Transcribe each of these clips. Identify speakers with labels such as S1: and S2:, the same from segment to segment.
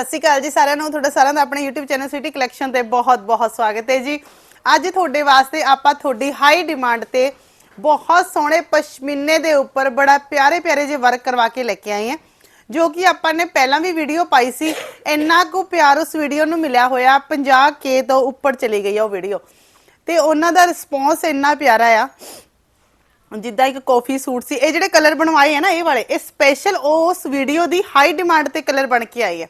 S1: ਸਤਿ ਸ਼੍ਰੀ ਅਕਾਲ ਜੀ ਸਾਰਿਆਂ ਨੂੰ। ਤੁਹਾਡਾ ਸਾਰਿਆਂ ਦਾ ਆਪਣੇ YouTube ਚੈਨਲ ਸਿਟੀ ਕਲੈਕਸ਼ਨ ਤੇ ਬਹੁਤ-ਬਹੁਤ ਸਵਾਗਤ ਹੈ ਜੀ। ਅੱਜ ਤੁਹਾਡੇ ਵਾਸਤੇ ਆਪਾਂ ਤੁਹਾਡੀ ਹਾਈ ਡਿਮਾਂਡ ਤੇ ਬਹੁਤ ਸੋਹਣੇ ਪਸ਼ਮੀਨੇ ਦੇ ਉੱਪਰ ਬੜਾ ਪਿਆਰੇ-ਪਿਆਰੇ ਜਿਹੇ ਵਰਕ ਕਰਵਾ ਕੇ ਲੈ ਕੇ ਆਏ ਹਾਂ। ਜੋ ਕਿ ਆਪਾਂ ਨੇ ਪਹਿਲਾਂ ਵੀ ਵੀਡੀਓ ਪਾਈ ਸੀ। ਇੰਨਾ ਕੁ ਪਿਆਰ ਉਸ ਵੀਡੀਓ ਨੂੰ ਮਿਲਿਆ ਹੋਇਆ। 50k ਤੋਂ ਉੱਪਰ ਚਲੀ ਗਈ ਆ ਉਹ ਵੀਡੀਓ ਤੇ ਉਹਨਾਂ ਦਾ ਰਿਸਪੌਂਸ ਇੰਨਾ ਪਿਆਰਾ ਆ। ਜਿੱਦਾਂ ਇੱਕ ਕਾਫੀ ਸੂਟ ਸੀ। ਇਹ ਜਿਹੜੇ ਕਲਰ ਬਣਵਾਏ ਆ ਨਾ, ਇਹ ਵਾਲੇ, ਇਹ ਸਪੈਸ਼ਲ ਉਸ ਵੀਡੀਓ ਦੀ ਹਾਈ ਡਿਮਾਂਡ ਤੇ ਕਲਰ ਬਣ ਕੇ ਆਈ ਹੈ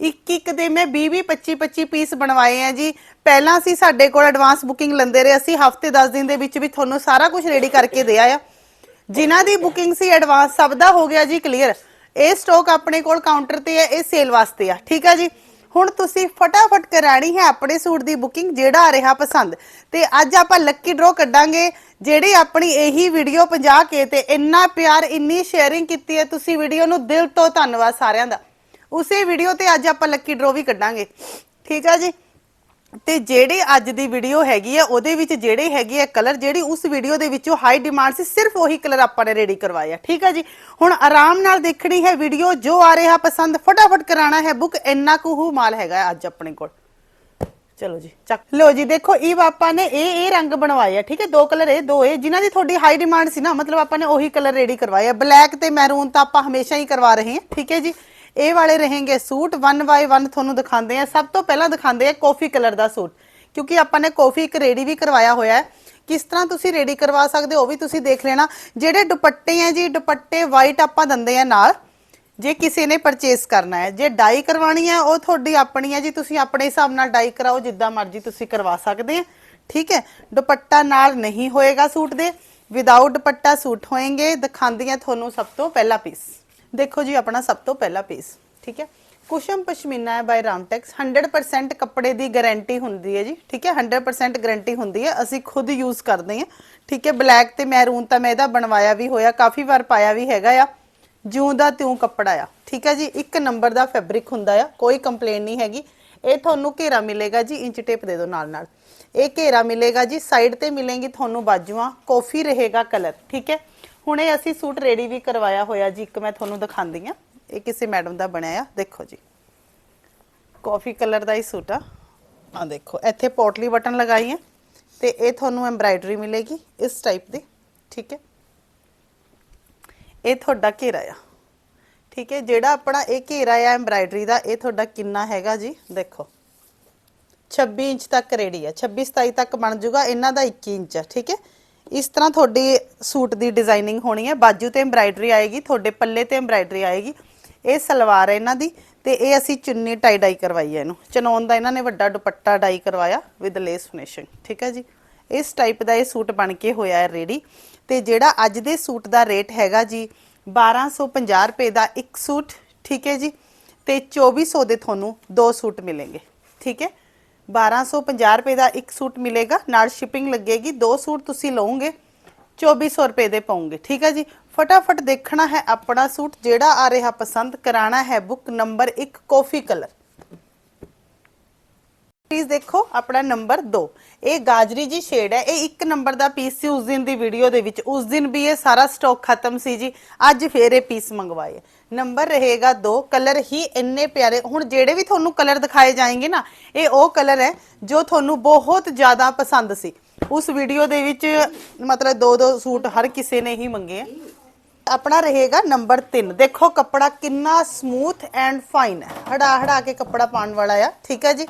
S1: ਇੱਕ ਇੱਕ ਦੇ ਮੈਂ 20 20 25 25 ਪੀਸ ਬਣਵਾਏ ਆ ਜੀ। ਪਹਿਲਾਂ ਅਸੀਂ ਸਾਡੇ ਕੋਲ ਐਡਵਾਂਸ ਬੁਕਿੰਗ ਲੈਂਦੇ ਰਹੇ, ਅਸੀਂ ਹਫ਼ਤੇ 10 ਦਿਨ ਦੇ ਵਿੱਚ ਵੀ ਤੁਹਾਨੂੰ ਸਾਰਾ ਕੁਝ ਰੈਡੀ ਕਰਕੇ ਦੇ ਆਇਆ। ਜਿਨ੍ਹਾਂ ਦੀ ਬੁਕਿੰਗ ਸੀ ਐਡਵਾਂਸ ਸਭ ਦਾ ਹੋ ਗਿਆ ਜੀ ਕਲੀਅਰ ਇਹ ਸਟਾਕ ਆਪਣੇ ਕੋਲ ਕਾਊਂਟਰ ਤੇ ਹੈ, ਇਹ ਸੇਲ ਵਾਸਤੇ ਆ। ਠੀਕ ਆ ਜੀ? ਹੁਣ ਤੁਸੀਂ ਫਟਾਫਟ ਕਰਾਣੀ ਹੈ ਆਪਣੇ ਸੂਟ ਦੀ ਬੁਕਿੰਗ ਜਿਹੜਾ ਆ ਰਿਹਾ ਪਸੰਦ। ਤੇ ਅੱਜ ਆਪਾਂ ਲੱਕੀ ਡਰੋ ਕੱਢਾਂਗੇ, ਜਿਹੜੀ ਆਪਣੀ ਇਹੀ ਵੀਡੀਓ 50k ਤੇ ਇੰਨਾ ਪਿਆਰ, ਇੰਨੀ ਸ਼ੇਅਰਿੰਗ ਕੀਤੀ ਹੈ, ਤੁਸੀਂ ਵੀਡੀਓ ਨੂੰ ਦਿਲ ਤੋਂ ਧੰਨਵਾਦ ਸਾਰਿਆਂ ਦਾ। ਉਸੇ ਵੀਡੀਓ ਤੇ ਅੱਜ ਆਪਾਂ ਲੱਕੀ ਡਰੋ ਵੀ ਕੱਢਾਂਗੇ। ਠੀਕ ਆ ਜੀ? ਤੇ ਜਿਹੜੇ ਅੱਜ ਦੀ ਵੀਡੀਓ ਹੈਗੀ ਆ, ਉਹਦੇ ਵਿੱਚ ਜਿਹੜੇ ਹੈਗੇ ਆ ਕਲਰ ਜਿਹੜੀ ਉਸ ਵੀਡੀਓ ਦੇ ਵਿੱਚੋਂ ਹਾਈ ਡਿਮਾਂਡ ਸੀ, ਸਿਰਫ ਉਹੀ ਕਲਰ ਆਪਾਂ ਨੇ ਰੈਡੀ ਕਰਵਾਏ ਠੀਕ ਆ ਜੀ? ਹੁਣ ਆਰਾਮ ਨਾਲ ਦੇਖਣੀ ਹੈ ਵੀਡੀਓ ਜੋ ਆ ਰਿਹਾ ਪਸੰਦ, ਫਟਾਫਟ ਕਰਾਣਾ ਹੈ ਬੁੱਕ ਇੰਨਾ ਕੁ ਹੂ ਮਾਲ ਹੈਗਾ ਅੱਜ ਆਪਣੇ ਕੋਲ। ਚਲੋ ਜੀ, ਚੱਕ। ਲਓ ਜੀ, ਦੇਖੋ, ਇਹ ਆਪਾਂ ਨੇ ਇਹ ਇਹ ਰੰਗ ਬਣਵਾਏ ਠੀਕ ਹੈ ਦੋ ਕਲਰ ਇਹ, ਦੋ ਇਹ, ਜਿਨ੍ਹਾਂ ਦੀ ਤੁਹਾਡੀ ਹਾਈ ਡਿਮਾਂਡ ਸੀ ਨਾ, ਮਤਲਬ ਆਪਾਂ ਨੇ ਉਹੀ ਕਲਰ ਰੈਡੀ ਕਰਵਾਏ ਬਲੈਕ ਤੇ ਮਹਿਰੂਨ ਤਾਂ ਆਪਾਂ ਹਮੇਸ਼ਾ ਹੀ ਕਰਵਾ ਰਹੇ ਹਾਂ, ਠੀਕ ਹੈ ਜੀ? ਇਹ ਵਾਲੇ ਰਹੇਂਗੇ ਸੂਟ 1 ਬਾਈ 1 ਤੁਹਾਨੂੰ ਦਿਖਾਉਂਦੇ ਆ। ਸਭ ਤੋਂ ਪਹਿਲਾਂ ਦਿਖਾਉਂਦੇ ਆ ਕਾਫੀ ਕਲਰ ਦਾ ਸੂਟ, ਕਿਉਂਕਿ ਆਪਾਂ ਨੇ ਕਾਫੀ ਇੱਕ ਰੈਡੀ ਵੀ ਕਰਵਾਇਆ ਹੋਇਆ ਹੈ। ਕਿਸ ਤਰ੍ਹਾਂ ਤੁਸੀਂ ਰੈਡੀ ਕਰਵਾ ਸਕਦੇ ਹੋ, ਉਹ ਵੀ ਤੁਸੀਂ ਦੇਖ ਲੈਣਾ। ਜਿਹੜੇ ਦੁਪੱਟੇ ਆ ਜੀ, ਦੁਪੱਟੇ ਵਾਈਟ ਆਪਾਂ ਦਿੰਦੇ ਆ ਨਾਲ, ਜੇ ਕਿਸੇ ਨੇ ਪਰਚੇਸ ਕਰਨਾ ਹੈ। ਜੇ ਡਾਈ ਕਰਵਾਣੀ ਹੈ ਉਹ ਤੁਹਾਡੀ ਆਪਣੀ ਹੈ ਜੀ, ਤੁਸੀਂ ਆਪਣੇ ਹਿਸਾਬ ਨਾਲ ਡਾਈ ਕਰਾਓ, ਜਿੱਦਾਂ ਮਰਜ਼ੀ ਤੁਸੀਂ ਕਰਵਾ ਸਕਦੇ ਆ। ਠੀਕ ਹੈ, ਦੁਪੱਟਾ ਨਾਲ ਨਹੀਂ ਹੋਏਗਾ ਸੂਟ ਦੇ। ਵਿਦਆਊਟ ਦੁਪੱਟਾ ਸੂਟ ਹੋਣਗੇ ਆ ਤੁਹਾਨੂੰ ਸਭ ਤੋਂ ਪਹਿਲਾ ਪੀਸ ਦੇਖੋ ਜੀ, ਆਪਣਾ ਸਭ ਤੋਂ ਪਹਿਲਾ ਪੀਸ ਠੀਕ ਹੈ? ਕੁਸ਼ਮ ਪਸ਼ਮੀਨਾ ਹੈ ਬਾਈ ਰਾਮਟੈਕਸ 100% ਕੱਪੜੇ ਦੀ ਗਾਰੰਟੀ ਹੁੰਦੀ ਹੈ ਜੀ, ਠੀਕ ਹੈ? 100% ਗਾਰੰਟੀ ਹੁੰਦੀ ਹੈ, ਅਸੀਂ ਖੁਦ ਯੂਜ਼ ਕਰਦੇ ਹਾਂ, ਠੀਕ ਹੈ? ਬਲੈਕ ਤੇ ਮੈਰੂਨ ਤਾਂ ਮੈਂ ਇਹਦਾ ਬਣਵਾਇਆ ਵੀ ਹੋਇਆ, ਕਾਫੀ ਵਾਰ ਪਾਇਆ ਵੀ ਹੈਗਾ ਆ, ਜਿਉਂ ਦਾ ਤਿਉਂ ਕੱਪੜਾ ਆ, ਠੀਕ ਹੈ ਜੀ? ਇੱਕ ਨੰਬਰ ਦਾ ਫੈਬਰਿਕ ਹੁੰਦਾ ਆ, ਕੋਈ ਕੰਪਲੇਨ ਨਹੀਂ ਹੈਗੀ, ਇਹ ਤੁਹਾਨੂੰ ਘੇਰਾ ਮਿਲੇਗਾ ਜੀ, ਇੰਚ ਟੇਪ ਦੇ ਦਿਓ ਨਾਲ ਨਾਲ ਇਹ ਘੇਰਾ ਮਿਲੇਗਾ ਜੀ ਸਾਈਡ ਤੇ ਮਿਲੇਗੀ ਤੁਹਾਨੂੰ ਬਾਜੂਆਂ ਕਾਫੀ ਰਹੇਗਾ ਕਲਰ ਠੀਕ ਹੈ? ਹੁਣ ਇਹ ਅਸੀਂ ਸੂਟ ਰੈਡੀ ਵੀ ਕਰਵਾਇਆ ਹੋਇਆ ਜੀ, ਇੱਕ ਮੈਂ ਤੁਹਾਨੂੰ ਦਿਖਾਉਂਦੀ ਆ ਇਹ ਕਿਸੇ ਮੈਡਮ ਦਾ ਬਣਿਆ ਆ, ਦੇਖੋ ਜੀ। ਕਾਫੀ ਕਲਰ ਦਾ ਹੀ ਸੂਟ ਆ। ਆ ਦੇਖੋ, ਇੱਥੇ ਪੋਟਲੀ ਬਟਨ ਲਗਾਈ ਹੈ ਤੇ ਇਹ ਤੁਹਾਨੂੰ ਐਮਬ੍ਰਾਇਡਰੀ ਮਿਲੇਗੀ ਇਸ ਟਾਈਪ ਦੀ, ਠੀਕ ਹੈ? ਇਹ ਤੁਹਾਡਾ ਘੇਰਾ ਆ, ਠੀਕ ਹੈ? ਜਿਹੜਾ ਆਪਣਾ ਇਹ ਘੇਰਾ ਆ ਐਮਬ੍ਰਾਇਡਰੀ ਦਾ, ਇਹ ਤੁਹਾਡਾ ਕਿੰਨਾ ਹੈਗਾ ਜੀ? ਦੇਖੋ। 26 ਇੰਚ ਤੱਕ ਰੈਡੀ ਆ। 26 27 ਤੱਕ ਬਣ ਜਾਊਗਾ, ਇਹਨਾਂ ਦਾ 21 ਇੰਚ ਆ, ਠੀਕ ਹੈ? ਇਸ ਤਰ੍ਹਾਂ ਤੁਹਾਡੀ ਸੂਟ ਦੀ ਡਿਜ਼ਾਈਨਿੰਗ ਹੋਣੀ ਹੈ। ਬਾਜੂ ਤੇ ਐਮਬ੍ਰਾਇਡਰੀ ਆਏਗੀ, ਤੁਹਾਡੇ ਪੱਲੇ ਤੇ ਐਮਬ੍ਰਾਇਡਰੀ ਆਏਗੀ। ਇਹ ਸਲਵਾਰ ਹੈ ਇਹਨਾਂ ਦੀ ਤੇ ਇਹ ਅਸੀਂ ਚੁੰਨੀ ਟਾਈ ਡਾਈ ਕਰਵਾਈ ਹੈ ਇਹਨੂੰ। ਚਨੌਨ ਦਾ ਇਹਨਾਂ ਨੇ ਵੱਡਾ ਦੁਪੱਟਾ ਡਾਈ ਕਰਵਾਇਆ ਵਿਦ ਲੇਸ ਫਿਨਿਸ਼ਿੰਗ ਠੀਕ ਹੈ ਜੀ? ਇਸ ਟਾਈਪ ਦਾ ਇਹ ਸੂਟ ਬਣ ਕੇ ਹੋਇਆ ਹੈ ਰੈਡੀ ਤੇ ਜਿਹੜਾ ਅੱਜ ਦੇ ਸੂਟ ਦਾ ਰੇਟ ਹੈਗਾ ਜੀ 1250 ਰੁਪਏ ਦਾ ਇੱਕ ਸੂਟ, ਠੀਕ ਹੈ ਜੀ? ਤੇ 2400 ਦੇ ਤੁਹਾਨੂੰ ਦੋ ਸੂਟ ਮਿਲਣਗੇ, ਠੀਕ ਹੈ? 1250 ਰੁਪਏ ਦਾ ਇੱਕ ਸੂਟ ਮਿਲੇਗਾ। ਨਾਲ ਸ਼ਿਪਿੰਗ ਲੱਗੇਗੀ। ਦੋ ਸੂਟ ਤੁਸੀਂ ਲਓਗੇ 2400 ਰੁਪਏ ਦੇ ਪਾਉਂਗੇ। ਠੀਕ ਹੈ ਜੀ? ਫਟਾਫਟ ਦੇਖਣਾ ਹੈ ਆਪਣਾ ਸੂਟ ਜਿਹੜਾ ਆ ਰਿਹਾ ਪਸੰਦ। ਕਰਾਣਾ ਹੈ ਬੁੱਕ ਨੰਬਰ 1 ਕਾਫੀ ਕਲਰ। ਪੀਸ ਦੇਖੋ, ਆਪਣਾ ਨੰਬਰ 2 ਇਹ ਗਾਜਰੀ ਜੀ ਸ਼ੇਡ ਹੈ। ਇਹ ਇੱਕ ਨੰਬਰ ਦਾ ਪੀਸ ਸੀ ਉਸ ਦਿਨ ਦੀ ਵੀਡੀਓ ਦੇ ਵਿੱਚ। ਉਸ ਦਿਨ ਵੀ ਇਹ ਸਾਰਾ ਸਟਾਕ ਖਤਮ ਸੀ ਜੀ। ਅੱਜ ਫੇਰ ਇਹ ਪੀਸ ਮੰਗਵਾਏ ਨੰਬਰ ਰਹੇਗਾ 2 ਕਲਰ ਹੀ ਇੰਨੇ ਪਿਆਰੇ। ਹੁਣ ਜਿਹੜੇ ਵੀ ਤੁਹਾਨੂੰ ਕਲਰ ਦਿਖਾਏ ਜਾਣਗੇ ਨਾ, ਇਹ ਉਹ ਕਲਰ ਹੈ ਜੋ ਤੁਹਾਨੂੰ ਬਹੁਤ ਜ਼ਿਆਦਾ ਪਸੰਦ ਸੀ। ਉਸ ਵੀਡੀਓ ਦੇ ਵਿੱਚ ਮਤਲਬ ਦੋ ਦੋ ਸੂਟ ਹਰ ਕਿਸੇ ਨੇ ਹੀ ਮੰਗੇ ਆ ਆਪਣਾ ਰਹੇਗਾ ਨੰਬਰ 3 ਦੇਖੋ, ਕੱਪੜਾ ਕਿੰਨਾ ਸਮੂਥ ਐਂਡ ਫਾਈਨ ਹੈ। ਹੜਾ ਹੜਾ ਕੇ ਕੱਪੜਾ ਪਾਉਣ ਵਾਲਾ ਆ। ਠੀਕ ਹੈ ਜੀ?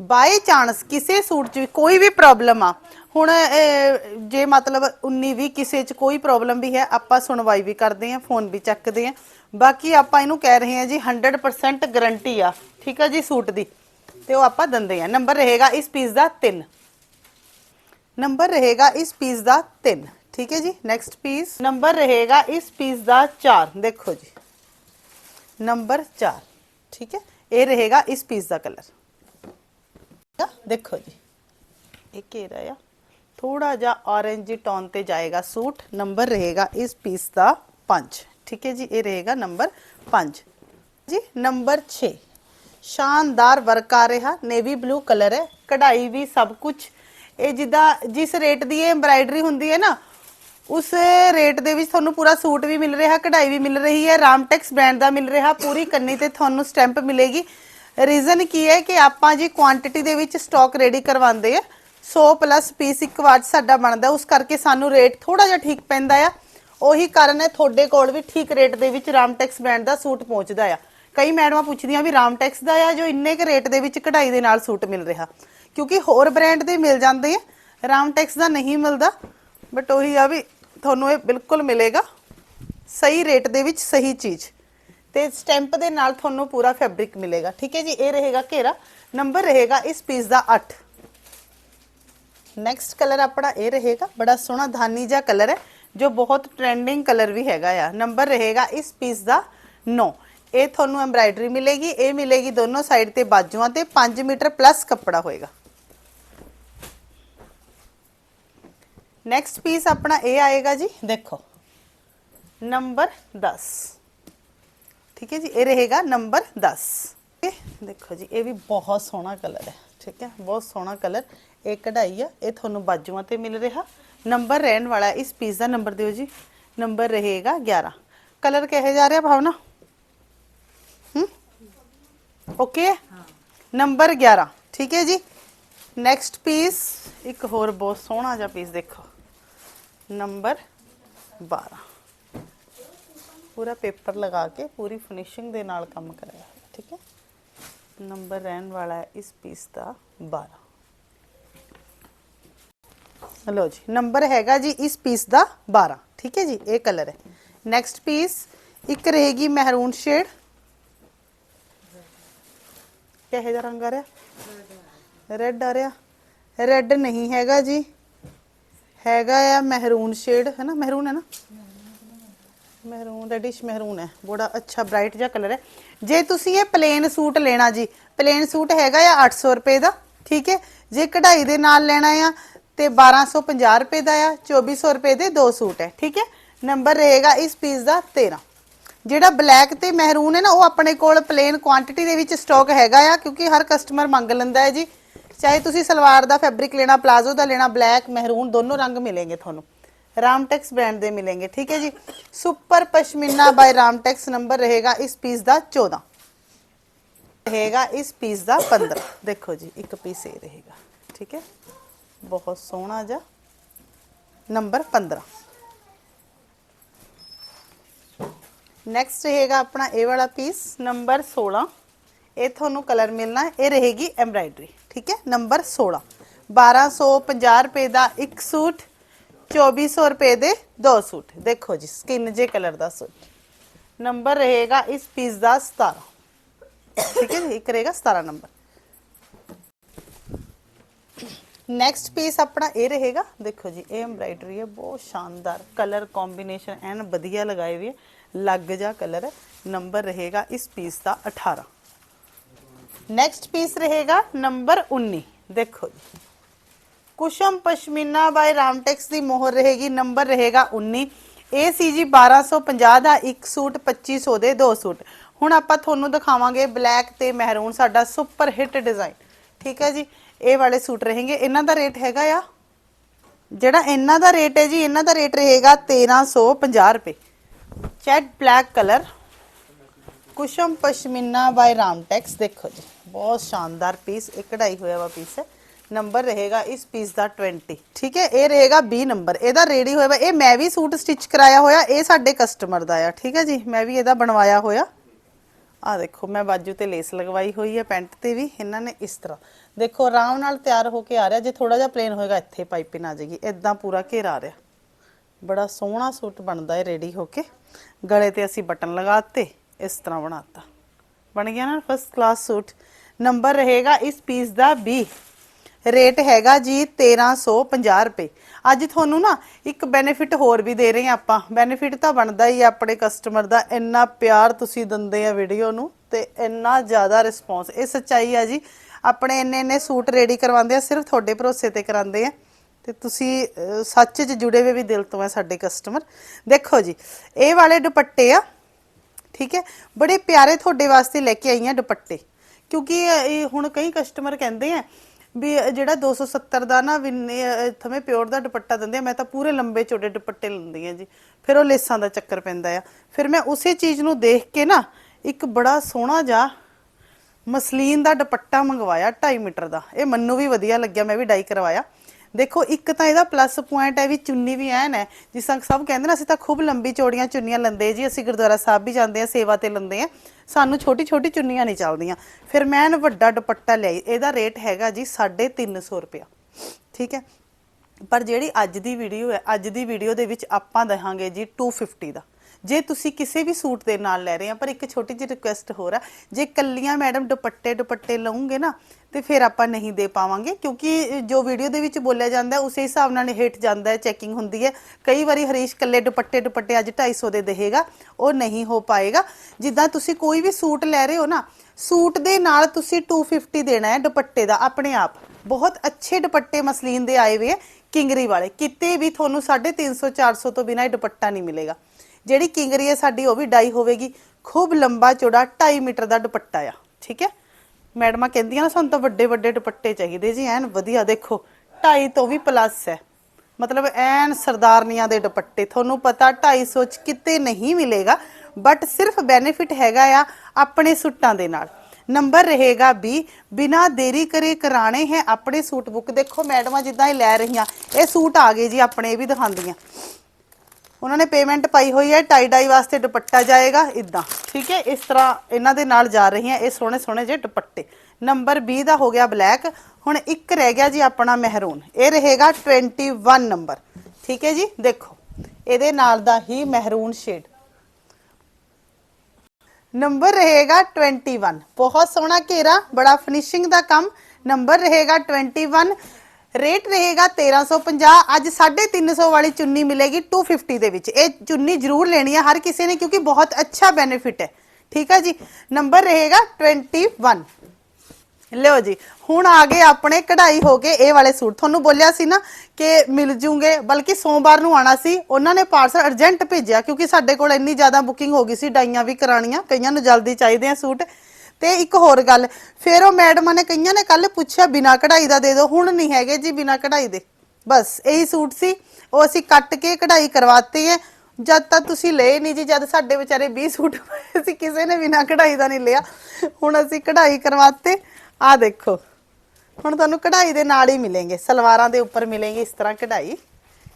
S1: ਬਾਈ ਚਾਂਸ ਕਿਸੇ ਸੂਟ 'ਚ ਵੀ ਕੋਈ ਵੀ ਪ੍ਰੋਬਲਮ ਆ। ਹੁਣ ਇਹ, ਜੇ ਮਤਲਬ 19 20 ਕਿਸੇ 'ਚ ਕੋਈ ਪ੍ਰੋਬਲਮ ਵੀ ਹੈ ਆਪਾਂ ਸੁਣਵਾਈ ਵੀ ਕਰਦੇ ਆ ਫੋਨ ਵੀ ਚੱਕਦੇ ਆ ਬਾਕੀ ਆਪਾਂ ਇਹਨੂੰ ਕਹਿ ਰਹੇ ਆ ਜੀ 100% ਗਾਰੰਟੀ ਆ ਠੀਕ ਆ ਜੀ ਸੂਟ ਦੀ। ਤੇ ਉਹ ਆਪਾਂ ਦਿੰਦੇ ਆ ਨੰਬਰ ਰਹੇਗਾ ਇਸ ਪੀਸ ਦਾ 3 ਨੰਬਰ ਰਹੇਗਾ ਇਸ ਪੀਸ ਦਾ 3 ਠੀਕ ਹੈ ਜੀ ਨੈਕਸਟ ਪੀਸ ਨੰਬਰ ਰਹੇਗਾ ਇਸ ਪੀਸ ਦਾ 4 ਦੇਖੋ ਜੀ। ਨੰਬਰ 4 ਠੀਕ ਹੈ ਇਹ ਰਹੇਗਾ ਇਸ ਪੀਸ ਦਾ ਕਲਰ ਆ, ਦੇਖੋ ਜੀ ਇਹ ਘੇਰਾ ਆ। ਥੋੜਾ ਜਿਹਾ orange ਟੋਨ ਤੇ ਜਾਏਗਾ ਸੂਟ ਨੰਬਰ ਰਹੇਗਾ ਇਸ ਪੀਸ ਦਾ 5 ਠੀਕ ਹੈ ਜੀ ਇਹ ਰਹੇਗਾ ਨੰਬਰ 5 ਜੀ ਨੰਬਰ 6 ਸ਼ਾਨਦਾਰ ਵਰਕ ਆ ਰਿਹਾ ਨੇਵੀ ਬਲੂ ਕਲਰ ਹੈ ਕਢਾਈ ਵੀ ਸਭ ਕੁਝ ਇਹ ਜਿੱਦਾਂ ਜਿਸ ਰੇਟ ਦੀ ਇਹ ਐਮਬ੍ਰਾਇਡਰੀ ਹੁੰਦੀ ਹੈ ਨਾ ਉਸ ਰੇਟ ਦੇ ਵਿੱਚ ਤੁਹਾਨੂੰ ਪੂਰਾ ਸੂਟ ਵੀ ਮਿਲ ਰਿਹਾ ਕਢਾਈ ਵੀ ਮਿਲ ਰਹੀ ਹੈ ਰਾਮਟੈਕਸ ਬ੍ਰਾਂਡ ਦਾ ਮਿਲ ਰਿਹਾ ਪੂਰੀ ਕੰਨੀ ਤੇ ਤੁਹਾਨੂੰ ਸਟੈਂਪ ਮਿਲੇਗੀ। ਰੀਜ਼ਨ ਕੀ ਹੈ ਕਿ ਆਪਾਂ ਜੀ ਕੁਆਂਟੀਟੀ ਦੇ ਵਿੱਚ ਸਟਾਕ ਰੈਡੀ ਕਰਵਾਉਂਦੇ ਆ 100 ਪਲੱਸ ਪੀਸ ਇੱਕ ਵਾਰ 'ਚ ਸਾਡਾ ਬਣਦਾ, ਉਸ ਕਰਕੇ ਸਾਨੂੰ ਰੇਟ ਥੋੜਾ ਜਿਹਾ ਠੀਕ ਪੈਂਦਾ ਆ। ਉਹੀ ਕਾਰਨ ਹੈ ਤੁਹਾਡੇ ਕੋਲ ਵੀ ਠੀਕ ਰੇਟ ਦੇ ਵਿੱਚ ਰਾਮਟੈਕਸ ਬ੍ਰਾਂਡ ਦਾ ਸੂਟ ਪਹੁੰਚਦਾ ਆ। ਕਈ ਮੈਡਮਾਂ ਪੁੱਛਦੀਆਂ ਵੀ ਰਾਮਟੈਕਸ ਦਾ ਆ ਜੋ ਇੰਨੇ ਕੁ ਰੇਟ ਦੇ ਵਿੱਚ ਕਢਾਈ ਦੇ ਨਾਲ ਸੂਟ ਮਿਲ ਰਿਹਾ। ਕਿਉਂਕਿ ਹੋਰ ਬ੍ਰਾਂਡ ਦੇ ਮਿਲ ਜਾਂਦੇ ਆ ਰਾਮਟੈਕਸ ਦਾ ਨਹੀਂ ਮਿਲਦਾ। ਬਟ ਉਹੀ ਆ ਵੀ ਤੁਹਾਨੂੰ ਇਹ ਬਿਲਕੁਲ ਮਿਲੇਗਾ। ਸਹੀ ਰੇਟ ਦੇ ਵਿੱਚ ਸਹੀ ਚੀਜ਼। ਤੇ ਸਟੈਂਪ ਦੇ ਨਾਲ ਤੁਹਾਨੂੰ ਪੂਰਾ ਫੈਬਰਿਕ ਮਿਲੇਗਾ। ਠੀਕ ਹੈ ਜੀ? ਇਹ ਰਹੇਗਾ ਘੇਰਾ। ਨੰਬਰ ਰਹੇਗਾ ਇਸ ਪੀਸ ਦਾ 8 ਨੈਕਸਟ ਕਲਰ ਆਪਣਾ ਇਹ ਰਹੇਗਾ। ਬੜਾ ਸੋਹਣਾ ਧਾਨੀ ਜਿਹਾ ਕਲਰ ਹੈ, ਜੋ ਬਹੁਤ ਟ੍ਰੈਂਡਿੰਗ ਕਲਰ ਵੀ ਹੈਗਾ ਆ। ਨੰਬਰ ਰਹੇਗਾ ਇਸ ਪੀਸ ਦਾ 9 ਇਹ ਤੁਹਾਨੂੰ ਐਮਬ੍ਰਾਇਡਰੀ ਮਿਲੇਗੀ, ਇਹ ਮਿਲੇਗੀ ਦੋਨੋਂ ਸਾਈਡ ਤੇ ਬਾਜੂਆਂ ਤੇ। 5 ਮੀਟਰ ਪਲੱਸ ਕੱਪੜਾ ਹੋਏਗਾ। ਨੈਕਸਟ ਪੀਸ ਆਪਣਾ ਇਹ ਆਏਗਾ ਜੀ। ਦੇਖੋ। ਨੰਬਰ 10 ਠੀਕ ਹੈ ਜੀ ਇਹ ਰਹੇਗਾ ਨੰਬਰ 10 ਇਹ ਦੇਖੋ ਜੀ ਇਹ ਵੀ ਬਹੁਤ ਸੋਹਣਾ ਕਲਰ ਹੈ ਠੀਕ ਹੈ ਬਹੁਤ ਸੋਹਣਾ ਕਲਰ। ਇਹ ਕਢਾਈ ਆ ਇਹ ਤੁਹਾਨੂੰ ਬਾਜੂਆਂ ਤੇ ਮਿਲ ਰਿਹਾ। ਨੰਬਰ ਰਹਿਣ ਵਾਲਾ। ਇਸ ਪੀਸ ਦਾ ਨੰਬਰ ਦਿਓ ਜੀ। ਨੰਬਰ ਰਹੇਗਾ 11 ਕਲਰ ਕਿਹੇ ਜਾ ਰਿਹਾ ਭਾਵਨਾ? ਹੂੰ? ਓਕੇ? ਨੰਬਰ 11 ਠੀਕ ਹੈ ਜੀ। ਨੈਕਸਟ ਪੀਸ ਇੱਕ ਹੋਰ ਬਹੁਤ ਸੋਹਣਾ ਜਿਹਾ ਪੀਸ ਦੇਖੋ। ਨੰਬਰ 12 ਪੂਰਾ ਪੇਪਰ ਲਗਾ ਕੇ ਪੂਰੀ ਫਿਨਿਸ਼ਿੰਗ ਦੇ ਨਾਲ ਕੰਮ ਕਰਾਇਆ ਹੋਇਆ, ਠੀਕ ਹੈ ਨੰਬਰ ਰਹਿਣ ਵਾਲਾ ਹੈ ਇਸ ਪੀਸ ਦਾ 12 ਲਓ ਜੀ ਨੰਬਰ ਹੈਗਾ ਜੀ ਇਸ ਪੀਸ ਦਾ 12 ਠੀਕ ਹੈ ਜੀ ਇਹ ਕਲਰ ਹੈ ਨੈਕਸਟ ਪੀਸ ਇੱਕ ਰਹੇਗੀ ਮਹਿਰੂਨ ਸ਼ੇਡ ਕਿਹੋ ਜਿਹਾ ਰੰਗ ਆ ਰਿਹਾ ਰੈੱਡ ਆ ਰਿਹਾ ਰੈੱਡ ਨਹੀਂ ਹੈਗਾ ਜੀ ਹੈਗਾ ਆ ਮਹਿਰੂਨ ਸ਼ੇਡ ਹੈ ਨਾ ਮਹਿਰੂਨ ਹੈ ਨਾ ਮਹਿਰੂਨ ਰੈਡਿਸ਼ ਮਹਿਰੂਨ ਹੈ। ਬੜਾ ਅੱਛਾ ਬ੍ਰਾਈਟ ਜਿਹਾ ਕਲਰ ਹੈ। ਜੇ ਤੁਸੀਂ ਇਹ ਪਲੇਨ ਸੂਟ ਲੈਣਾ ਜੀ ਪਲੇਨ ਸੂਟ ਹੈਗਾ ਆ 800 ਰੁਪਏ ਦਾ, ਠੀਕ ਹੈ? ਜੇ ਕਢਾਈ ਦੇ ਨਾਲ ਲੈਣਾ ਆ, ਤੇ 1250 ਰੁਪਏ ਦਾ ਆ 2400 ਰੁਪਏ ਦੇ ਦੋ ਸੂਟ ਹੈ, ਠੀਕ ਹੈ? ਨੰਬਰ ਰਹੇਗਾ ਇਸ ਪੀਸ ਦਾ 13 ਜਿਹੜਾ ਬਲੈਕ ਤੇ ਮਹਿਰੂਨ ਹੈ ਨਾ, ਉਹ ਆਪਣੇ ਕੋਲ ਪਲੇਨ ਕੁਆਂਟੀਟੀ ਦੇ ਵਿੱਚ ਸਟਾਕ ਹੈਗਾ ਆ, ਕਿਉਂਕਿ ਹਰ ਕਸਟਮਰ ਮੰਗ ਲੈਂਦਾ ਹੈ ਜੀ। ਚਾਹੇ ਤੁਸੀਂ ਸਲਵਾਰ ਦਾ ਫੈਬਰਿਕ ਲੈਣਾ ਪਲਾਜ਼ੋ ਦਾ ਲੈਣਾ ਬਲੈਕ ਮਹਿਰੂਨ, ਦੋਨੋਂ ਰੰਗ ਮਿਲेंगे ਤੁਹਾਨੂੰ। ਰਾਮਟੈਕਸ ਬ੍ਰਾਂਡ ਦੇ ਮਿਲेंगे ਠੀਕ ਹੈ ਜੀ super pashmina by Ramtex number ਰਹੇਗਾ ਇਸ ਪੀਸ ਦਾ 14 ਰਹੇਗਾ ਇਸ ਪੀਸ ਦਾ 15 ਦੇਖੋ ਜੀ ਇੱਕ ਪੀਸ ਇਹ ਰਹੇਗਾ ਠੀਕ ਹੈ ਬਹੁਤ ਸੋਹਣਾ ਜਿਹਾ ਨੰਬਰ 15 ਨੈਕਸਟ ਰਹੇਗਾ ਆਪਣਾ ਇਹ ਵਾਲਾ ਪੀਸ ਨੰਬਰ 16 ਇਹ ਤੁਹਾਨੂੰ ਕਲਰ ਮਿਲਣਾ ਹੈ ਇਹ ਰਹੇਗੀ ਐਮਬ੍ਰਾਇਡਰੀ ਠੀਕ ਹੈ ਨੰਬਰ 16 1250 ਰੁਪਏ ਦਾ ਇੱਕ ਸੂਟ 2400 ਰੁਪਏ ਦੇ ਦੋ ਸੂਟ ਦੇਖੋ ਜੀ ਸਕਿਨ ਜੇ ਕਲਰ ਦਾ ਸੂਟ ਨੰਬਰ ਰਹੇਗਾ ਇਸ ਪੀਸ ਦਾ 17 ਠੀਕ ਹੈ ਇੱਕ ਰਹੇਗਾ 17 ਨੰਬਰ ਨੈਕਸਟ ਪੀਸ ਆਪਣਾ ਇਹ ਰਹੇਗਾ ਦੇਖੋ ਜੀ ਇਹ ਐਮਬ੍ਰਾਇਡਰੀ ਹੈ ਬਹੁਤ ਸ਼ਾਨਦਾਰ ਕਲਰ ਕੰਬੀਨੇਸ਼ਨ ਐਨ ਵਧੀਆ ਲਗਾਏ ਹੋਏ ਲੱਗ ਜਾ ਕਲਰ ਨੰਬਰ ਰਹੇਗਾ ਇਸ ਪੀਸ ਦਾ 18 ਨੈਕਸਟ ਪੀਸ ਰਹੇਗਾ ਨੰਬਰ 19 ਦੇਖੋ ਜੀ ਕੁਸ਼ਮ ਪਸ਼ਮੀਨਾ ਬਾਈ ਰਾਮਟੈਕਸ ਦੀ ਮੋਹਰ ਰਹੇਗੀ, ਨੰਬਰ ਰਹੇਗਾ 19 ਇਹ ਸੀ ਜੀ 1250 ਦਾ ਇੱਕ ਸੂਟ 2500 ਦੇ ਦੋ ਸੂਟ। ਹੁਣ ਆਪਾਂ ਤੁਹਾਨੂੰ ਦਿਖਾਵਾਂਗੇ ਬਲੈਕ ਤੇ ਮਹਿਰੂਨ ਸਾਡਾ ਸੁਪਰ ਹਿੱਟ ਡਿਜ਼ਾਈਨ। ਠੀਕ ਹੈ ਜੀ, ਇਹ ਵਾਲੇ ਸੂਟ ਰਹੇਗੇ। ਇਹਨਾਂ ਦਾ ਰੇਟ ਹੈਗਾ ਆ? ਜਿਹੜਾ ਇਹਨਾਂ ਦਾ ਰੇਟ ਹੈ ਜੀ, ਇਹਨਾਂ ਦਾ ਰੇਟ ਰਹੇਗਾ 1350 ਰੁਪਏ। ਚੈਟ ਬਲੈਕ ਕਲਰ ਕੁਸ਼ਮ ਪਸ਼ਮੀਨਾ ਬਾਈ ਰਾਮਟੈਕਸ, ਦੇਖੋ ਜੀ। ਬਹੁਤ ਸ਼ਾਨਦਾਰ ਪੀਸ ਇਹ ਕਢਾਈ ਹੋਇਆ ਵਾ ਪੀਸ ਹੈ। ਨੰਬਰ ਰਹੇਗਾ ਇਸ ਪੀਸ ਦਾ 20 ਠੀਕ ਹੈ? ਇਹ ਰਹੇਗਾ 20 ਨੰਬਰ। ਇਹਦਾ ਰੈਡੀ ਹੋਇਆ ਵਾ। ਇਹ ਮੈਂ ਵੀ ਸੂਟ ਸਟਿਚ ਕਰਾਇਆ ਹੋਇਆ। ਇਹ ਸਾਡੇ ਕਸਟਮਰ ਦਾ ਆ, ਠੀਕ ਹੈ ਜੀ? ਮੈਂ ਵੀ ਇਹਦਾ ਬਣਵਾਇਆ ਹੋਇਆ। ਆ ਦੇਖੋ, ਮੈਂ ਬਾਜੂ ਤੇ ਲੇਸ ਲਗਵਾਈ ਹੋਈ ਹੈ, ਪੈਂਟ ਤੇ ਵੀ। ਇਹਨਾਂ ਨੇ ਇਸ ਤਰ੍ਹਾਂ। ਦੇਖੋ, ਆਰਾਮ ਨਾਲ ਤਿਆਰ ਹੋ ਕੇ ਆ ਰਿਹਾ। ਜੇ ਥੋੜਾ ਜਿਹਾ ਪਲੇਨ ਹੋਏਗਾ, ਇੱਥੇ ਪਾਈਪਿੰਗ ਆ ਜਾਏਗੀ। ਇਦਾਂ ਪੂਰਾ ਘੇਰਾ ਆ ਰਿਹਾ। ਬੜਾ ਸੋਹਣਾ ਸੂਟ ਬਣਦਾ ਹੈ ਰੈਡੀ ਹੋ ਕੇ। ਗਲੇ ਤੇ ਅਸੀਂ ਬਟਨ ਲਗਾਤੇ, ਇਸ ਤਰ੍ਹਾਂ ਬਣਾਤਾ। ਬਣ ਗਿਆ ਨਾ ਫਸਟ ਕਲਾਸ ਸੂਟ। ਨੰਬਰ ਰਹੇਗਾ ਇਸ ਪੀਸ ਦਾ 20 ਰੇਟ ਹੈਗਾ ਜੀ 1350 ਰੁਪਏ। ਅੱਜ ਤੁਹਾਨੂੰ ਨਾ ਇੱਕ ਬੈਨੀਫਿਟ ਹੋਰ ਵੀ ਦੇ ਰਹੇ ਹਾਂ ਆਪਾਂ। ਬੈਨੀਫਿਟ ਤਾਂ ਬਣਦਾ ਹੀ ਹੈ ਆਪਣੇ ਕਸਟਮਰ ਦਾ। ਇੰਨਾ ਪਿਆਰ ਤੁਸੀਂ ਦਿੰਦੇ ਆ ਵੀਡੀਓ ਨੂੰ ਤੇ ਇੰਨਾ ਜ਼ਿਆਦਾ ਰਿਸਪੌਂਸ ਇਹ ਸੱਚਾਈ ਆ ਜੀ, ਆਪਣੇ ਇੰਨੇ ਇੰਨੇ ਸੂਟ ਰੈਡੀ ਕਰਵਾਉਂਦੇ ਆ, ਸਿਰਫ ਤੁਹਾਡੇ ਭਰੋਸੇ ਤੇ ਕਰਾਉਂਦੇ ਆ। ਤੇ ਤੁਸੀਂ ਸੱਚ 'ਚ ਜੁੜੇ ਹੋਏ ਵੀ ਦਿਲ ਤੋਂ ਆ ਸਾਡੇ ਕਸਟਮਰ ਦੇਖੋ ਜੀ, ਇਹ ਵਾਲੇ ਦੁਪੱਟੇ ਆ, ਠੀਕ ਹੈ, ਬੜੇ ਪਿਆਰੇ ਤੁਹਾਡੇ ਵਾਸਤੇ ਲੈ ਕੇ ਆਈ ਆ ਦੁਪੱਟੇ। ਕਿਉਂਕਿ ਇਹ ਹੁਣ ਕਈ ਕਸਟਮਰ ਕਹਿੰਦੇ ਆ ਵੀ ਇਹ ਜਿਹੜਾ 270 ਦਾ ਨਾ ਵਿੰਨੇ ਥਵੇਂ ਪਿਓਰ ਦਾ ਦੁਪੱਟਾ ਦਿੰਦੇ ਆ, ਮੈਂ ਤਾਂ ਪੂਰੇ ਲੰਬੇ ਚੋੜੇ ਦੁਪੱਟੇ ਲੈਂਦੀ ਆ ਜੀ। ਫਿਰ ਉਹ ਲੇਸਾਂ ਦਾ ਚੱਕਰ ਪੈਂਦਾ ਆ। ਫਿਰ ਮੈਂ ਉਸੇ ਚੀਜ਼ ਨੂੰ ਦੇਖ ਕੇ ਨਾ ਇੱਕ ਬੜਾ ਸੋਹਣਾ ਜਿਹਾ ਮਸਲੀਨ ਦਾ ਦੁਪੱਟਾ ਮੰਗਵਾਇਆ 2.5 ਮੀਟਰ ਦਾ। ਇਹ ਮੈਨੂੰ ਵੀ ਵਧੀਆ ਲੱਗਿਆ, ਮੈਂ ਵੀ ਡਾਈ ਕਰਵਾਇਆ। ਦੇਖੋ, ਇੱਕ ਤਾਂ ਇਹਦਾ ਪਲੱਸ ਪੁਆਇੰਟ ਹੈ ਵੀ ਚੁੰਨੀ ਵੀ ਐਨ ਹੈ। ਜਿਸ ਤਰ੍ਹਾਂ ਸਭ ਕਹਿੰਦੇ ਨਾ, ਅਸੀਂ ਤਾਂ ਖੂਬ ਲੰਬੀ ਚੌੜੀਆਂ ਚੁੰਨੀਆਂ ਲੰਦੇ ਜੀ। ਅਸੀਂ ਗੁਰਦੁਆਰਾ ਸਾਹਿਬ ਵੀ ਜਾਂਦੇ ਆ ਸੇਵਾ ਤੇ ਲੰਦੇ ਆ ਸਾਨੂੰ ਛੋਟੀ ਛੋਟੀ ਚੁੰਨੀਆਂ ਨਹੀਂ ਚੱਲਦੀਆਂ। ਫਿਰ ਮੈਂ ਨਾ ਵੱਡਾ ਦੁਪੱਟਾ ਲਿਆਈ। ਇਹਦਾ ਰੇਟ ਹੈਗਾ ਜੀ 350 ਰੁਪਇਆ। ਠੀਕ ਹੈ? ਪਰ ਜਿਹੜੀ ਅੱਜ ਦੀ ਵੀਡੀਓ ਹੈ, ਅੱਜ ਦੀ ਵੀਡੀਓ ਦੇ ਵਿੱਚ ਆਪਾਂ ਦਹਾਂਗੇ ਜੀ 250 ਦਾ। ਜੇ ਤੁਸੀਂ ਕਿਸੇ ਵੀ ਸੂਟ ਦੇ ਨਾਲ ਲੈ ਰਹੇ ਆ, ਪਰ ਇੱਕ ਛੋਟੀ ਜਿਹੀ ਰਿਕੁਐਸਟ ਹੋਰ ਆ, ਜੇ ਕੱਲੀਆਂ ਮੈਡਮ ਦੁਪੱਟੇ ਦੁਪੱਟੇ ਲਓਗੇ ਨਾ, ਤੇ ਫਿਰ ਆਪਾਂ ਨਹੀਂ ਦੇ ਪਾਵਾਂਗੇ, ਕਿਉਂਕਿ ਜੋ ਵੀਡੀਓ ਦੇ ਵਿੱਚ ਬੋਲਿਆ ਜਾਂਦਾ, ਉਸੇ ਹਿਸਾਬ ਨਾਲ ਹੇਠ ਜਾਂਦਾ ਹੈ ਚੈਕਿੰਗ ਹੁੰਦੀ ਹੈ। ਕਈ ਵਾਰੀ ਹਰੀਸ਼ ਕੱਲੇ ਦੁਪੱਟੇ ਦੁਪੱਟੇ ਅੱਜ 250 ਦੇ ਦੇਹੇਗਾ ਉਹ ਨਹੀਂ ਹੋ ਪਾਏਗਾ। ਜਿੱਦਾਂ ਤੁਸੀਂ ਕੋਈ ਵੀ ਸੂਟ ਲੈ ਰਹੇ ਹੋ ਨਾ, ਸੂਟ ਦੇ ਨਾਲ ਤੁਸੀਂ 250 ਦੇਣਾ ਹੈ ਦੁਪੱਟੇ ਦਾ, ਆਪਣੇ ਆਪ। ਬਹੁਤ ਅੱਛੇ ਦੁਪੱਟੇ ਮਸਲੀਨ ਦੇ ਆਏ ਹੋਏ ਹੈ, ਕਿੰਗਰੀ ਵਾਲੇ। ਕਿਤੇ ਵੀ ਤੁਹਾਨੂੰ 350 400 ਤੋਂ ਬਿਨਾਂ ਇਹ ਦੁਪੱਟਾ ਨਹੀਂ ਮਿਲੇਗਾ। ਜਿਹੜੀ ਕਿੰਗਰੀ ਹੈ ਸਾਡੀ, ਉਹ ਵੀ ਡਾਈ ਹੋਵੇਗੀ। ਖੂਬ ਲੰਬਾ ਚੌੜਾ 2.5 ਮੀਟਰ ਦਾ ਦੁਪੱਟਾ ਆ, ਠੀਕ ਹੈ? ਮੈਡਮਾਂ ਕਹਿੰਦੀਆਂ ਨਾ, ਸਾਨੂੰ ਤਾਂ ਵੱਡੇ ਵੱਡੇ ਦੁਪੱਟੇ ਚਾਹੀਦੇ ਜੀ, ਐਨ ਵਧੀਆ ਦੇਖੋ 2.5 ਤੋਂ ਵੀ ਪਲੱਸ ਹੈ। ਮਤਲਬ ਐਨ ਸਰਦਾਰਨੀਆਂ ਦੇ ਦੁਪੱਟੇ, ਤੁਹਾਨੂੰ ਪਤਾ 250 ਚ ਕਿਤੇ ਨਹੀਂ ਮਿਲੇਗਾ ਬਟ ਸਿਰਫ ਬੈਨੀਫਿਟ ਹੈਗਾ ਆ ਆਪਣੇ ਸੂਟਾਂ ਦੇ ਨਾਲ। ਨੰਬਰ ਰਹੇਗਾ ਵੀ ਬਿਨਾ ਦੇਰੀ ਕਰੇ ਕਰਾਣੇ ਹੈ ਆਪਣੇ ਸੂਟ ਬੁੱਕ। ਦੇਖੋ, ਮੈਡਮਾਂ ਜਿੱਦਾਂ ਇਹ ਲੈ ਰਹੀਆਂ, ਇਹ ਸੂਟ ਆ ਗਏ ਜੀ, ਆਪਣੇ ਇਹ ਵੀ ਦਿਖਾਉਂਦੀਆਂ। ਉਹਨਾਂ ਨੇ ਪੇਮੈਂਟ ਪਾਈ ਹੋਈ ਹੈ ਟਾਈ ਡਾਈ ਵਾਸਤੇ ਦੁਪੱਟਾ ਜਾਏਗਾ ਇਦਾਂ ਠੀਕ ਹੈ, ਇਸ ਤਰ੍ਹਾਂ ਇਹਨਾਂ ਦੇ ਨਾਲ ਜਾ ਰਹੀਆਂ ਇਹ ਸੋਹਣੇ ਸੋਹਣੇ ਜਿਹੇ ਦੁਪੱਟੇ। ਨੰਬਰ 20 ਦਾ ਹੋ ਗਿਆ ਬਲੈਕ ਹੁਣ ਇੱਕ ਰਹਿ ਗਿਆ ਜੀ ਆਪਣਾ ਮਹਿਰੂਨ ਇਹ ਰਹੇਗਾ 21 ਨੰਬਰ ਠੀਕ ਹੈ ਜੀ, ਦੇਖੋ, ਇਹਦੇ ਨਾਲ ਦਾ ਹੀ ਮਹਿਰੂਨ ਸ਼ੇਡ ਨੰਬਰ ਰਹੇਗਾ 21 ਬਹੁਤ ਸੋਹਣਾ ਘੇਰਾ, ਬੜਾ ਫਿਨਿਸ਼ਿੰਗ ਦਾ ਕੰਮ। ਨੰਬਰ ਰਹੇਗਾ 21 ਰੇਟ ਰਹੇਗਾ 1350 ਅੱਜ 350 ਵਾਲੀ ਚੁੰਨੀ ਮਿਲੇਗੀ 250 ਦੇ ਵਿੱਚ। ਇਹ ਚੁੰਨੀ ਜ਼ਰੂਰ ਲੈਣੀ ਹੈ ਹਰ ਕਿਸੇ ਨੇ ਕਿਉਂਕਿ ਬਹੁਤ ਅੱਛਾ ਬੈਨੀਫਿਟ ਹੈ। ਠੀਕ ਹੈ ਜੀ? ਨੰਬਰ ਰਹੇਗਾ 21 ਲਿਓ ਜੀ, ਹੁਣ ਆ ਗਏ ਆਪਣੇ ਕਢਾਈ ਹੋ ਗਏ ਇਹ ਵਾਲੇ ਸੂਟ। ਤੁਹਾਨੂੰ ਬੋਲਿਆ ਸੀ ਨਾ ਕਿ ਮਿਲ ਜੂਗੇ, ਬਲਕਿ ਸੋਮਵਾਰ ਨੂੰ ਆਣਾ ਸੀ, ਉਹਨਾਂ ਨੇ ਪਾਰਸਲ ਅਰਜੈਂਟ ਭੇਜਿਆ ਕਿਉਂਕਿ ਸਾਡੇ ਕੋਲ ਇੰਨੀ ਜ਼ਿਆਦਾ ਬੁਕਿੰਗ ਹੋ ਗਈ ਸੀ, ਡਾਈਆਂ ਵੀ ਕਰਾਣੀਆਂ ਕਈਆਂ ਨੂੰ ਜਲਦੀ ਚਾਹੀਦੇ ਆ ਸੂਟ। ਤੇ ਇੱਕ ਹੋਰ ਗੱਲ, ਫਿਰ ਉਹ ਮੈਡਮਾਂ ਨੇ ਕਈਆਂ ਨੇ ਕੱਲ ਪੁੱਛਿਆ, ਬਿਨਾ ਕਢਾਈ ਦਾ ਦੇ ਦਿਓ। ਹੁਣ ਨਹੀਂ ਹੈਗੇ ਜੀ ਬਿਨਾ ਕਢਾਈ ਦੇ। ਬਸ ਇਹੀ ਸੂਟ ਸੀ, ਉਹ ਅਸੀਂ ਕੱਟ ਕੇ ਕਢਾਈ ਕਰਵਾਤੇ ਹੈ। ਜਦ ਤੱਕ ਤੁਸੀਂ ਲਏ ਨਹੀਂ ਜੀ, ਜਦ ਸਾਡੇ ਵਿਚਾਰੇ 20 ਸੂਟ ਪਏ ਸੀ, ਕਿਸੇ ਨੇ ਬਿਨਾ ਕਢਾਈ ਦਾ ਨਹੀਂ ਲਿਆ। ਹੁਣ ਅਸੀਂ ਕਢਾਈ ਕਰਵਾਤੇ। ਆ ਦੇਖੋ, ਹੁਣ ਤੁਹਾਨੂੰ ਕਢਾਈ ਦੇ ਨਾਲ ਹੀ ਮਿਲेंगे ਸਲਵਾਰਾਂ ਦੇ ਉੱਪਰ ਮਿਲेंगे ਇਸ ਤਰ੍ਹਾਂ ਕਢਾਈ।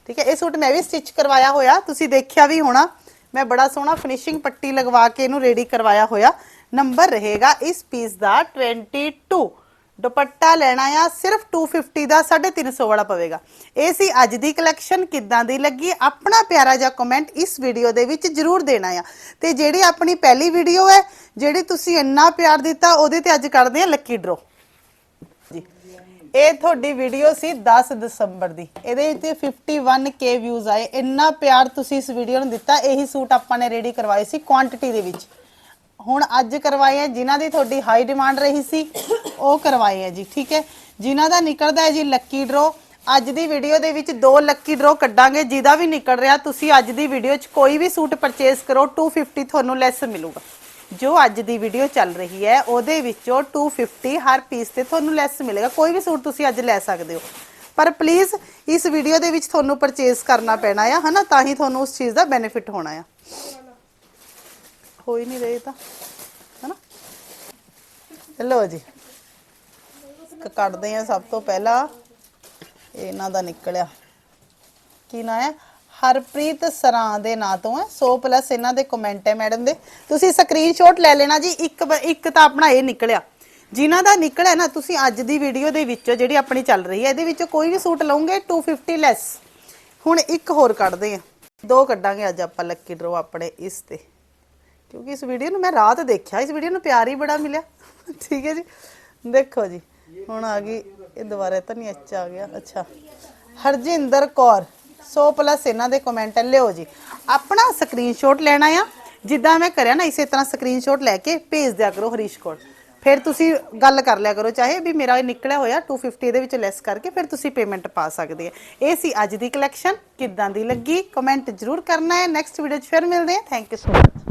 S1: ਠੀਕ ਹੈ, ਇਹ ਸੂਟ ਮੈਂ ਵੀ ਸਟਿਚ ਕਰਵਾਇਆ ਹੋਇਆ, ਤੁਸੀਂ ਦੇਖਿਆ ਵੀ ਹੋਣਾ। ਮੈਂ ਬੜਾ ਸੋਹਣਾ ਫਿਨਿਸ਼ਿੰਗ ਪੱਟੀ ਲਗਵਾ ਕੇ ਇਹਨੂੰ ਰੈਡੀ ਕਰਵਾਇਆ ਹੋਇਆ। ਨੰਬਰ ਰਹੇਗਾ ਇਸ ਪੀਸ ਦਾ 22 ਦੁਪੱਟਾ ਲੈਣਾ ਆ, ਸਿਰਫ 250 ਦਾ 350 ਵਾਲਾ ਪਵੇਗਾ। ਇਹ ਸੀ ਅੱਜ ਦੀ ਕਲੈਕਸ਼ਨ ਕਿੱਦਾਂ ਦੀ ਲੱਗੀ? ਆਪਣਾ ਪਿਆਰਾ ਜਿਹਾ ਕਮੈਂਟ ਇਸ ਵੀਡੀਓ ਦੇ ਵਿੱਚ ਜਰੂਰ ਦੇਣਾ ਆ। ਤੇ ਜਿਹੜੀ ਆਪਣੀ ਪਹਿਲੀ ਵੀਡੀਓ ਹੈ, ਜਿਹੜੀ ਤੁਸੀਂ ਇੰਨਾ ਪਿਆਰ ਦਿੱਤਾ, ਉਹਦੇ ਤੇ ਅੱਜ ਕਰਦੇ ਆ ਲੱਕੀ ਡਰੋ ਜੀ। ਇਹ ਤੁਹਾਡੀ ਵੀਡੀਓ ਸੀ 10 ਦਸੰਬਰ ਦੀ। ਇਹਦੇ ਵਿੱਚ 51k ਵਿਊਜ਼ ਆਏ। ਇੰਨਾ ਪਿਆਰ ਤੁਸੀਂ ਇਸ ਵੀਡੀਓ ਨੂੰ ਦਿੱਤਾ। ਇਹੀ ਸੂਟ ਆਪਾਂ ਨੇ ਰੈਡੀ ਕਰਵਾਏ ਸੀ ਕੁਆਂਟੀਟੀ ਦੇ ਵਿੱਚ। ਹੁਣ ਅੱਜ ਕਰਵਾਏ ਆ, ਜਿਨ੍ਹਾਂ ਦੀ ਤੁਹਾਡੀ ਹਾਈ ਡਿਮਾਂਡ ਰਹੀ ਸੀ, ਉਹ ਕਰਵਾਏ ਆ ਜੀ, ਠੀਕ ਹੈ? ਜਿਨ੍ਹਾਂ ਦਾ ਨਿਕਲਦਾ ਹੈ ਜੀ ਲੱਕੀ ਡਰੋ ਅੱਜ ਦੀ ਵੀਡੀਓ ਦੇ ਵਿੱਚ ਦੋ ਲੱਕੀ ਡਰੋ ਕੱਢਾਂਗੇ, ਜਿਹਦਾ ਵੀ ਨਿਕਲ ਰਿਹਾ, ਤੁਸੀਂ ਅੱਜ ਦੀ ਵੀਡੀਓ 'ਚ ਕੋਈ ਵੀ ਸੂਟ ਪਰਚੇਸ ਕਰੋ 250 ਤੁਹਾਨੂੰ ਲੈਸ ਮਿਲੂਗਾ। ਜੋ ਅੱਜ ਦੀ ਵੀਡੀਓ ਚੱਲ ਰਹੀ ਹੈ, ਉਹਦੇ ਵਿੱਚੋਂ 250 ਹਰ ਪੀਸ ਤੇ ਤੁਹਾਨੂੰ ਲੈਸ ਮਿਲੇਗਾ। ਕੋਈ ਵੀ ਸੂਟ ਤੁਸੀਂ ਅੱਜ ਲੈ ਸਕਦੇ ਹੋ। ਪਰ ਪਲੀਜ਼ ਇਸ ਵੀਡੀਓ ਦੇ ਵਿੱਚ ਤੁਹਾਨੂੰ ਪਰਚੇਸ ਕਰਨਾ ਪੈਣਾ ਆ, ਹਨਾ? ਤਾਂ ਹੀ ਤੁਹਾਨੂੰ ਉਸ ਚੀਜ਼ ਦਾ ਬੈਨੀਫਿਟ ਹੋਣਾ ਆ। ਹੋ ਹੀ ਨਹੀਂ ਰਹੇ ਤਾਂ, ਹਨਾ? ਲਓ ਜੀ ਕੱਢਦੇ ਆ ਸਭ ਤੋਂ ਪਹਿਲਾਂ ਇਹਨਾਂ ਦਾ ਨਿਕਲਿਆ। ਕੀ ਨਾਂ ਹੈ? ਹਰਪ੍ਰੀਤ ਸਰਾਂ ਦੇ ਨਾਂ ਤੋਂ ਹੈ 100 ਪਲੱਸ ਇਹਨਾਂ ਦੇ ਕਮੈਂਟ ਹੈ ਮੈਡਮ ਦੇ। ਤੁਸੀਂ ਸਕਰੀਨਸ਼ਾਟ ਲੈ ਲੈਣਾ ਜੀ, ਇੱਕ ਇੱਕ ਤਾਂ ਆਪਣਾ ਇਹ ਨਿਕਲਿਆ। ਜਿਨ੍ਹਾਂ ਦਾ ਨਿਕਲਿਆ ਨਾ, ਤੁਸੀਂ ਅੱਜ ਦੀ ਵੀਡੀਓ ਦੇ ਵਿੱਚ ਜਿਹੜੀ ਆਪਣੀ ਚੱਲ ਰਹੀ ਹੈ, ਇਹਦੇ ਵਿੱਚ ਕੋਈ ਵੀ ਸੂਟ ਲਓਗੇ 250 ਲੈਸ ਹੁਣ ਇੱਕ ਹੋਰ ਕੱਢਦੇ ਆ ਦੋ ਕੱਢਾਂਗੇ ਅੱਜ ਆਪਾਂ ਲੱਕੀ ਡਰੋ ਆਪਣੇ ਇਸ ਤੇ। ਕਿਉਂਕਿ ਇਸ ਵੀਡੀਓ ਨੂੰ ਮੈਂ ਰਾਤ ਦੇਖਿਆ, ਇਸ ਵੀਡੀਓ ਨੂੰ ਪਿਆਰ ਹੀ ਬੜਾ ਮਿਲਿਆ। ਠੀਕ ਹੈ ਜੀ? ਦੇਖੋ ਜੀ, ਹੁਣ ਆ ਗਈ, ਇਹ ਦੁਬਾਰਾ ਤਾਂ ਨਹੀਂ ਅੱਛਾ ਆ ਗਿਆ। ਅੱਛਾ। ਹਰਜਿੰਦਰ ਕੌਰ 100 ਪਲੱਸ ਇਹਨਾਂ ਦੇ ਕਮੈਂਟ ਲਿਓ ਜੀ, ਆਪਣਾ ਸਕਰੀਨਸ਼ਾਟ ਲੈਣਾ ਆ ਜਿੱਦਾਂ ਮੈਂ ਕਰਿਆ ਨਾ, ਇਸੇ ਤਰ੍ਹਾਂ ਸਕਰੀਨਸ਼ਾਟ ਲੈ ਕੇ ਭੇਜ ਦਿਆ ਕਰੋ ਹਰੀਸ਼ ਕੋਲ। ਫਿਰ ਤੁਸੀਂ ਗੱਲ ਕਰ ਲਿਆ ਕਰੋ, ਚਾਹੇ ਵੀ ਮੇਰਾ ਇਹ ਨਿਕਲਿਆ ਹੋਇਆ 250 ਦੇ ਵਿੱਚ ਲੈਸ ਕਰਕੇ ਫਿਰ ਤੁਸੀਂ ਪੇਮੈਂਟ ਪਾ ਸਕਦੇ ਆ। ਇਹ ਸੀ ਅੱਜ ਦੀ ਕਲੈਕਸ਼ਨ ਕਿੱਦਾਂ ਦੀ ਲੱਗੀ? ਕਮੈਂਟ ਜ਼ਰੂਰ ਕਰਨਾ ਹੈ। ਨੈਕਸਟ ਵੀਡੀਓ 'ਚ ਫਿਰ ਮਿਲਦੇ ਹਾਂ। Thank you so much